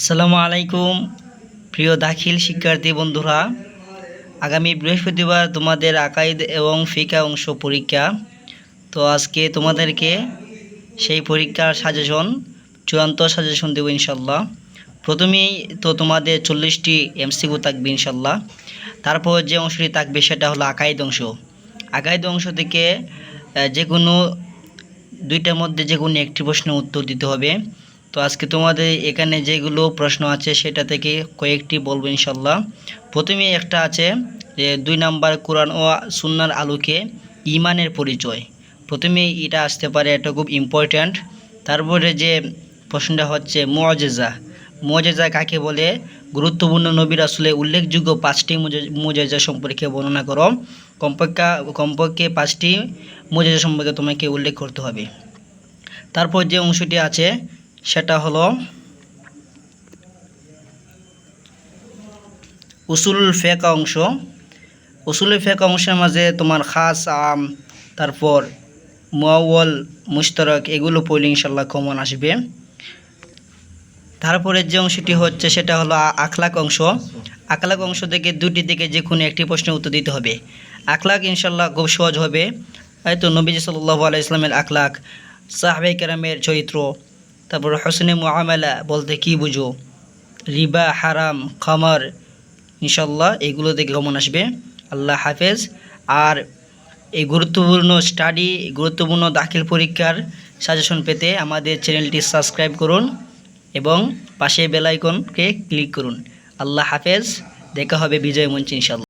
আসসালামু আলাইকুম, প্রিয় দাখিল শিক্ষার্থী বন্ধুরা। আগামী বৃহস্পতিবার তোমাদের আকাইদ এবং ফিকা অংশ পরীক্ষা। তো আজকে তোমাদেরকে সেই পরীক্ষার সাজেশন, চূড়ান্ত সাজেশন দেবো ইনশাল্লাহ প্রথমেই তো তোমাদের চল্লিশটি এমসিকিউ থাকবে ইনশাল্লাহ তারপর যে অংশটি থাকবে সেটা হলো আকাইদ অংশ। আকাইদ অংশ থেকে যে কোনো দুইটার মধ্যে যে কোনো একটি প্রশ্নের উত্তর দিতে হবে। তো আজকে তোমাদের এখানে যেগুলো প্রশ্ন আছে সেটা থেকে কয়েকটি বলব ইনশাল্লাহ। প্রথমে একটা আছে যে দুই নাম্বার কোরআন ও সুন্নার আলোকে ইমানের পরিচয়। প্রথমে এটা আসতে পারে এটা খুব ইম্পর্ট্যান্ট তারপরে যে প্রশ্নটা হচ্ছে মুআজেজা। মুআজেজা কাকে বলে? গুরুত্বপূর্ণ নবীর আসলে উল্লেখযোগ্য পাঁচটি মুজাজা সম্পর্কে বর্ণনা করো। কমপক্ষে কমপক্ষে পাঁচটি মুজাজা সম্পর্কে তোমাকে উল্লেখ করতে হবে। তারপর যে অংশটি আছে সেটা হলো উসুল ফেক অংশ। উসুল ফেক অংশের মাঝে তোমার খাস আম, তারপর মোয়াওয়াল মুশতারক, এগুলো পড়লে ইনশাল্লাহ কমন আসবে। তারপরে যে অংশটি হচ্ছে সেটা হলো আখলাক অংশ। আখলাক অংশ থেকে দুটি থেকে যে কোনো একটি প্রশ্নের উত্তর দিতে হবে। আখলাক ইনশাল্লাহ খুব সহজ হবে। হয়তো নবীজি সাল্লাহ আলাই ইসলামের আখলাক সাহাবে কেরামের চরিত্র তারপর হোসনে মুআমালা বলতে কি বুঝো? রিবা, হারাম, খামার ইনশাল্লাহ এগুলো থেকে কমন আসবে? আল্লাহ হাফেজ। আর এই গুরুত্বপূর্ণ স্টাডি গুরুত্বপূর্ণ দাখিল পরীক্ষার সাজেশন পেতে আমাদের চ্যানেলটি সাবস্ক্রাইব করুন এবং পাশে বেলাইকনকে ক্লিক করুন। আল্লাহ হাফেজ। দেখা হবে বিজয় মঞ্চ ইনশাল্লাহ